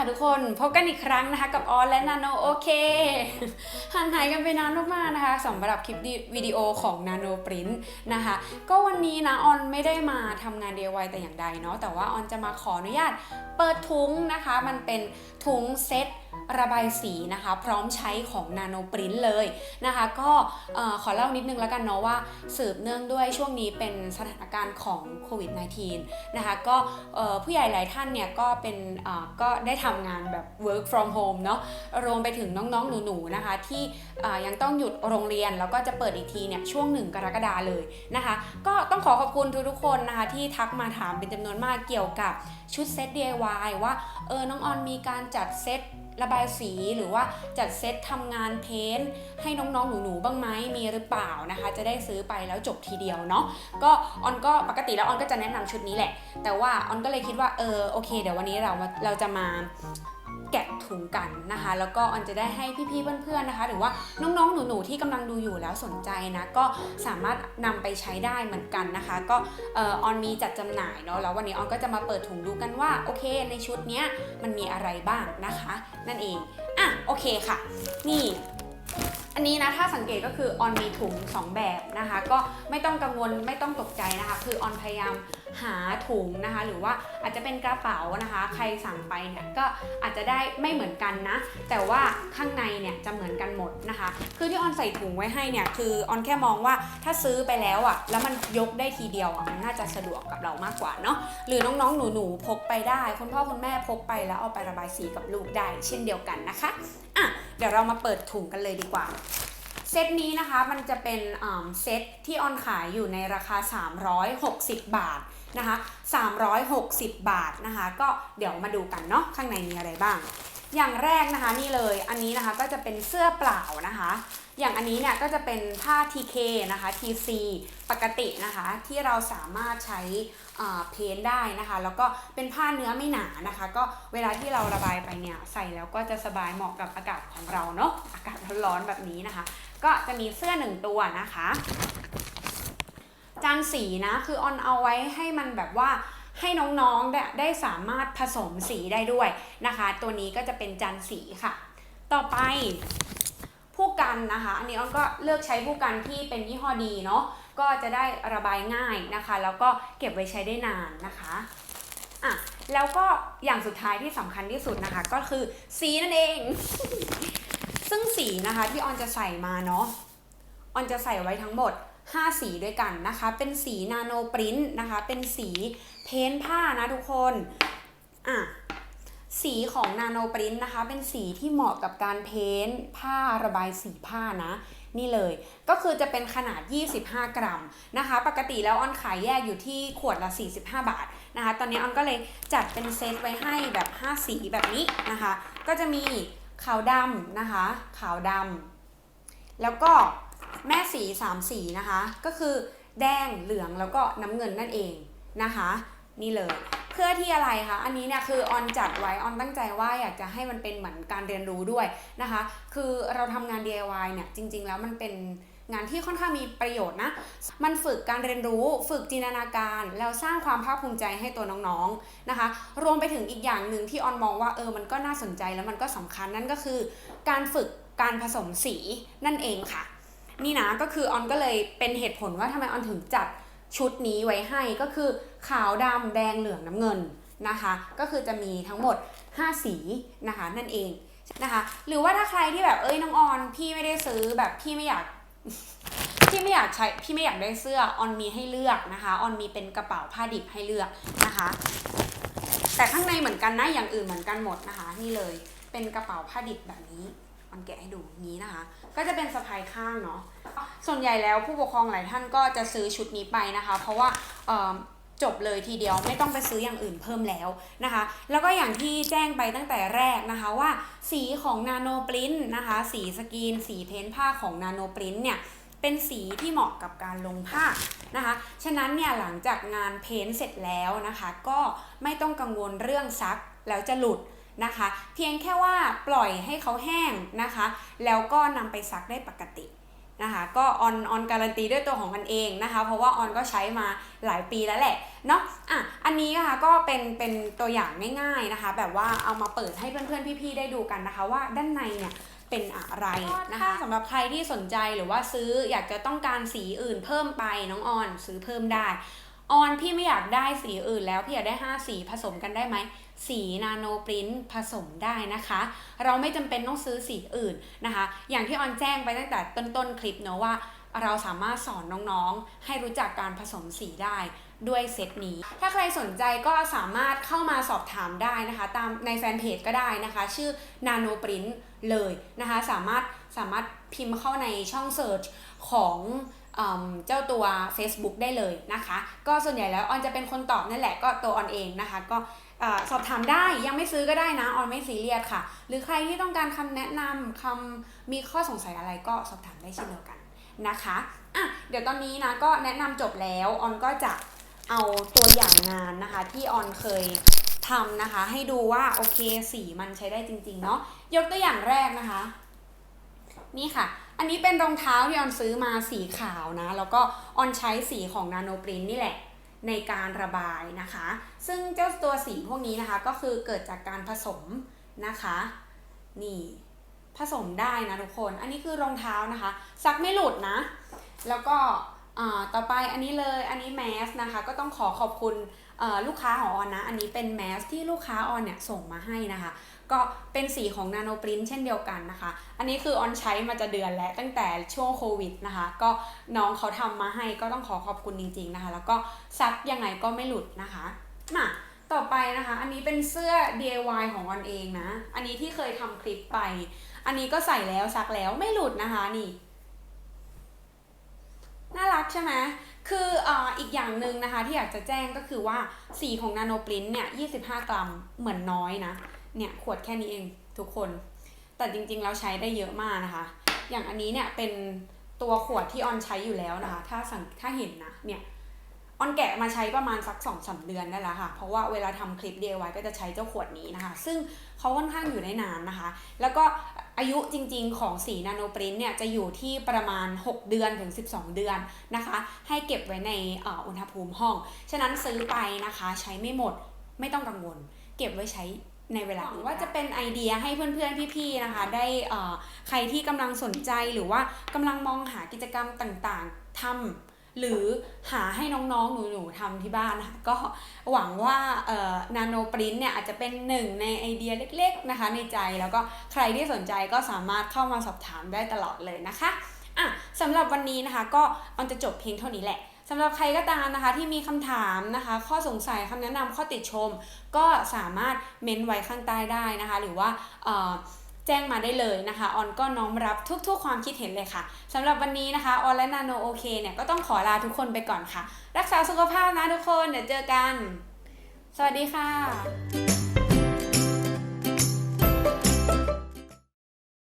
ค่ะทุกคนพบกันอีกครั้งนะคะกับออนและนาโนโอเคห่างหายกันไปนานมากๆนะคะสำหรับคลิปวิดีโอของนาโนปรินต์นะคะก็วันนี้นะออนไม่ได้มาทำงาน DIY แต่อย่างใดเนาะแต่ว่าออนจะมาขออนุญาตเปิดถุงนะคะ มันเป็นถุงเซ็ต ระบายสีนะคะพร้อมใช้ของนาโนปรินท์เลยนะคะ ก็ขอเล่านิดนึงแล้วกันเนาะว่าสืบเนื่องด้วยช่วงนี้เป็นสถานการณ์ของโควิด -19 นะคะก็ผู้ใหญ่หลายท่านเนี่ยก็เป็นก็ได้ทำงานแบบ work from home เนาะรวมไปถึงน้องๆ หนูๆนะคะที่ยังต้องหยุดโรงเรียน แล้วก็จะเปิดอีกทีเนี่ยช่วงหนึ่งกรกฎาเลยนะคะ ก็ต้องขอขอบคุณทุกๆคนนะคะที่ทักมาถามเป็นจำนวนมากเกี่ยวกับชุดเซต DIY ว่าเออน้องออนมีการจัดเซต ระบายสีหรือว่าจัดเซตทำงานเพ้นท์ให้น้องๆ หนูๆ บ้างไหมมีหรือเปล่านะคะ จะได้ซื้อไปแล้วจบทีเดียวเนาะก็ออนก็ปกติแล้วออนก็จะแนะนำชุดนี้แหละ แต่ว่าออนก็เลยคิดว่าเออโอเค เดี๋ยววันนี้เรามาเราจะมา แกะถุงกันนะคะ แล้วก็ออนจะได้ให้พี่ๆเพื่อนๆนะคะ หรือว่าน้องๆหนูๆที่กำลังดูอยู่แล้วสนใจนะก็สามารถนำไปใช้ได้เหมือนกันนะคะ ก็เออออนมีจัดจำหน่ายเนาะแล้ววันนี้ออนก็จะมาเปิดถุงดูกันว่าโอเค ในชุดเนี้ยมันมีอะไรบ้างนะคะ นั่นเองอะโอเคค่ะ นี่ อันนี้นะถ้าสังเกตก็คือออนมีถุง 2 แบบนะคะ ก็ไม่ต้องกังวลไม่ต้องตกใจนะคะ คือออนพยายามหาถุงนะคะ หรือว่าอาจจะเป็นกระเป๋านะคะ ใครสั่งไปเนี่ยก็อาจจะได้ไม่เหมือนกันนะ แต่ว่าข้างในเนี่ยจะเหมือนกันหมดนะคะ คือที่ออนใส่ถุงไว้ให้เนี่ยคือออนแค่มองว่าถ้าซื้อไปแล้วอะ่ะแล้วมันยกได้ทีเดียวอะ่ะมันน่าจะสะดวกกับเรามากกว่าเนาะหรือน้องๆหนูๆพกไปได้ คุณพ่อคุณแม่พกไปแล้วเอาไประบายสีกับลูกได้ เช่นเดียวกันนะคะอะ เดี๋ยวเรามาเปิดถุงกันเลยดีกว่า เซตนี้นะคะมันจะเป็นเซตที่ออนขายอยู่ในราคา 360 บาทนะคะ 360 บาทนะคะ ก็เดี๋ยวมาดูกันเนาะข้างในมีอะไรบ้าง อย่างแรกนะคะนี่เลยอันนี้นะคะก็จะเป็นเสื้อเปล่านะคะ อย่างอันนี้เนี่ยก็จะเป็นผ้า TK นะคะ TC ปกตินะคะที่เราสามารถใช้เพ้นได้นะคะ แล้วก็เป็นผ้าเนื้อไม่หนานะคะ ก็เวลาที่เราระบายไปเนี่ยใส่แล้วก็จะสบายเหมาะกับอากาศของเราเนาะอากาศร้อนๆแบบนี้นะคะ ก็จะมีเสื้อหนึ่งตัวนะคะ จานสีนะคือออนเอาไว้ให้มันแบบว่า ให้น้องๆได้ได้สามารถผสมสีได้ด้วยนะคะ ตัวนี้ก็จะเป็นจานสีค่ะ ต่อไปผู้กันนะคะ อันนี้ออนก็เลือกใช้ผู้กันที่เป็นยี่ห้อดีเนาะก็จะได้ระบายง่ายนะคะ แล้วก็เก็บไว้ใช้ได้นานนะคะอะแล้วก็อย่างสุดท้ายที่สำคัญที่สุดนะคะ ก็คือสีนั่นเอง ซึ่งสีนะคะที่ออนจะใส่มาเนาะออนจะใส่ไว้ทั้งหมด 5 สีด้วยกันนะคะ เป็นสีนาโนปรินท์นะคะ เป็นสี เพ้นผ้านะทุกคน อะ สีของนาโนปรินท์นะคะ เป็นสีที่เหมาะกับการเพ้นผ้าระบายสีผ้านะ นี่เลย ก็คือจะเป็นขนาด 25 กรัมนะคะ ปกติแล้วออนขายแยกอยู่ที่ขวดละ 45 บาทนะคะ ตอนนี้ออนก็เลยจัดเป็นเซตไว้ให้แบบ 5 สีแบบนี้นะคะ ก็จะมีขาวดำนะคะ ขาวดำแล้วก็แม่สีสามสีนะคะ ก็คือแดงเหลืองแล้วก็น้ำเงินนั่นเองนะคะ นี่เลย เพื่อที่อะไรคะอันนี้เนี่ยคือออนจัดไว้ออนตั้งใจว่าอยากจะให้มันเป็นเหมือนการเรียนรู้ด้วยนะคะ คือเราทำงาน DIY เนี่ยจริง ๆ แล้วมันเป็นงานที่ค่อนข้างมีประโยชน์นะ มันฝึกการเรียนรู้ ฝึกจินตนาการ แล้วสร้างความภาคภูมิใจให้ตัวน้องๆ นะคะ รวมไปถึงอีกอย่างหนึ่งที่ออนมองว่าเออ มันก็น่าสนใจแล้วมันก็สำคัญนั่นก็คือ การฝึกการผสมสีนั่นเองค่ะ นี่นะ ก็คือออนก็เลยเป็นเหตุผลว่าทำไมออนถึงจัด ชุดนี้ไว้ให้ก็คือขาวดำแดงเหลืองน้ำเงินนะคะ ก็คือจะมีทั้งหมด 5 สีนะคะนั่นเองนะคะ หรือว่าถ้าใครที่แบบเอ้ยน้องออนพี่ไม่ได้ซื้อแบบพี่ไม่อยากพี่ไม่อยากใช้พี่ไม่อยากได้เสื้อออนมีให้เลือกนะคะออนมีเป็นกระเป๋าผ้าดิบให้เลือกนะคะ แต่ข้างในเหมือนกันนะอย่างอื่นเหมือนกันหมดนะคะ นี่เลยเป็นกระเป๋าผ้าดิบแบบนี้ ออนแกะให้ดูนี้นะคะ ก็จะเป็นสะพายข้างเนาะส่วนใหญ่แล้วผู้ปกครองหลายท่านก็จะซื้อชุดนี้ไปนะคะ เพราะว่าจบเลยทีเดียวไม่ต้องไปซื้ออย่างอื่นเพิ่มแล้วนะคะ แล้วก็อย่างที่แจ้งไปตั้งแต่แรกนะคะว่าสีของนาโนปรินท์นะคะ สีสกรีน สีเพ้นท์ผ้าของนาโนปรินท์เนี่ยเป็นสีที่เหมาะกับการลงผ้านะคะ ฉะนั้นเนี่ยหลังจากงานเพ้นท์เสร็จแล้วนะคะ ก็ไม่ต้องกังวลเรื่องซักแล้วจะหลุด นะคะ เพียงแค่ว่าปล่อยให้เขาแห้งนะคะ แล้วก็นำไปซักได้ปกตินะคะก็ออนออนการันตีด้วยตัวของมันเองนะคะ เพราะว่าออนก็ใช้มาหลายปีแล้วแหละเนาะอะอันนี้นะคะก็เป็นเป็นตัวอย่างง่ายๆนะคะ แบบว่าเอามาเปิดให้เพื่อนๆพี่ๆได้ดูกันนะคะ ว่าด้านในเนี่ยเป็นอะไรนะคะสำหรับใครที่สนใจหรือว่าซื้ออยากจะต้องการสีอื่นเพิ่มไปน้องออนซื้อเพิ่มได้ ออนพี่ไม่อยากได้สีอื่นแล้วพี่อยากได้ 5 สีผสมกันได้ไหม สีนาโนปรินท์ผสมได้นะคะ เราไม่จำเป็นต้องซื้อสีอื่นนะคะ อย่างที่ออนแจ้งไปตั้งแต่ต้นๆคลิปเนอะว่าเราสามารถสอนน้องๆ ให้รู้จักการผสมสีได้ด้วยเซตนี้ ถ้าใครสนใจก็สามารถเข้ามาสอบถามได้นะคะ ตามในแฟนเพจก็ได้นะคะ ชื่อ Nano Print เลยนะคะ สามารถสามารถพิมพ์เข้าในช่อง Search ของเจ้าตัว Facebook ได้เลยนะคะ ก็ส่วนใหญ่แล้วออนจะเป็นคนตอบนั่นแหละก็ตัวออนเองนะคะ ก็สอบถามได้ยังไม่ซื้อก็ได้นะออนไม่ซีเรียสค่ะ หรือใครที่ต้องการคำแนะนำคำมีข้อสงสัยอะไรก็สอบถามได้เช่นเดียวกันนะคะอะเดี๋ยวตอนนี้นะก็แนะนำจบแล้วออนก็จะเอาตัวอย่างงานนะคะ ที่ออนเคยทำนะคะ ให้ดูว่าโอเคสีมันใช้ได้จริง ๆ เนาะยกตัวอย่างแรกนะคะ นี่ค่ะ อันนี้เป็นรองเท้าที่ออนซื้อมาสีขาวนะ แล้วก็ออนใช้สีของนาโนปรินนี่แหละในการระบายนะคะ ซึ่งเจ้าตัวสีพวกนี้นะคะ ก็คือเกิดจากการผสมนะคะ นี่ผสมได้นะทุกคน อันนี้คือรองเท้านะคะ ซักไม่หลุดนะ แล้วก็อ่าต่อไปอันนี้เลย อันนี้แมสนะคะ ก็ต้องขอขอบคุณ ลูกค้าของออนนะ อันนี้เป็นแมสที่ลูกค้าออนเนี่ยส่งมาให้นะคะ ก็เป็นสีของนาโนปรินเช่นเดียวกันนะคะ อันนี้คือออนใช้มาจะเดือนแล้วตั้งแต่ช่วงโควิดนะคะ ก็น้องเขาทำมาให้ก็ต้องขอขอบคุณจริง ๆนะคะ แล้วก็ซักยังไงก็ไม่หลุดนะคะมาต่อไปนะคะ อันนี้เป็นเสื้อ DIY ของออนเองนะ อันนี้ที่เคยทำคลิปไป อันนี้ก็ใส่แล้วซักแล้วไม่หลุดนะคะนี่ น่ารักใช่ไหม คืออ่าอีกอย่างหนึ่งนะคะที่อยากจะแจ้งก็คือว่าสีของนาโนปรินเนี่ย25 กรัมเหมือนน้อยนะ เนี่ยขวดแค่นี้เองทุกคน แต่จริงๆแล้วใช้ได้เยอะมากนะคะ อย่างอันนี้เนี่ยเป็นตัวขวดที่ออนใช้อยู่แล้วนะคะ ถ้าสังถ้าเห็นนะเนี่ยออนแกะมาใช้ประมาณสัก2อสาเดือนได้แล้วค่ะ เพราะว่าเวลาทำคลิป DIY ก็จะใช้เจ้าขวดนี้นะคะ ซึ่งเขาค่อนข้างอยู่ได้นานนะคะ แล้วก็ อายุจริงๆของสีนาโนปรินเนี่ยจะอยู่ที่ประมาณ 6 เดือนถึง 12 เดือนนะคะ ให้เก็บไว้ในเอ่ออุณหภูมิห้อง ฉะนั้นซื้อไปนะคะใช้ไม่หมดไม่ต้องกังวล เก็บไว้ใช้ในเวลาอื่นว่าจะเป็นไอเดียให้เพื่อนๆ พี่ๆ นะคะ ได้เอ่อใครที่กำลังสนใจหรือว่ากำลังมองหากิจกรรมต่างๆทำ หรือหาให้น้องๆ หนูๆทำที่บ้านนะคะก็หวังว่านาโนปรินเนี่ยอาจจะเป็นหนึ่งในไอเดียเล็กๆนะคะในใจแล้วก็ใครที่สนใจก็สามารถเข้ามาสอบถามได้ตลอดเลยนะคะอะสำหรับวันนี้นะคะก็มันจะจบเพียงเท่านี้แหละสำหรับใครก็ตามนะคะที่มีคำถามนะคะ ข้อสงสัยคำแนะนำข้อติดชม ก็สามารถเม้นไว้ข้างใต้ได้นะคะ หรือว่าเอ่อ แจ้งมาได้เลยนะคะ ออนก็น้อมรับทุกๆ ความคิดเห็นเลยค่ะสำหรับวันนี้นะคะ ออนและนาโนโอเคเนี่ยก็ต้องขอลาทุกคนไปก่อนค่ะ รักษาสุขภาพนะทุกคน เดี๋ยวเจอกัน สวัสดีค่ะ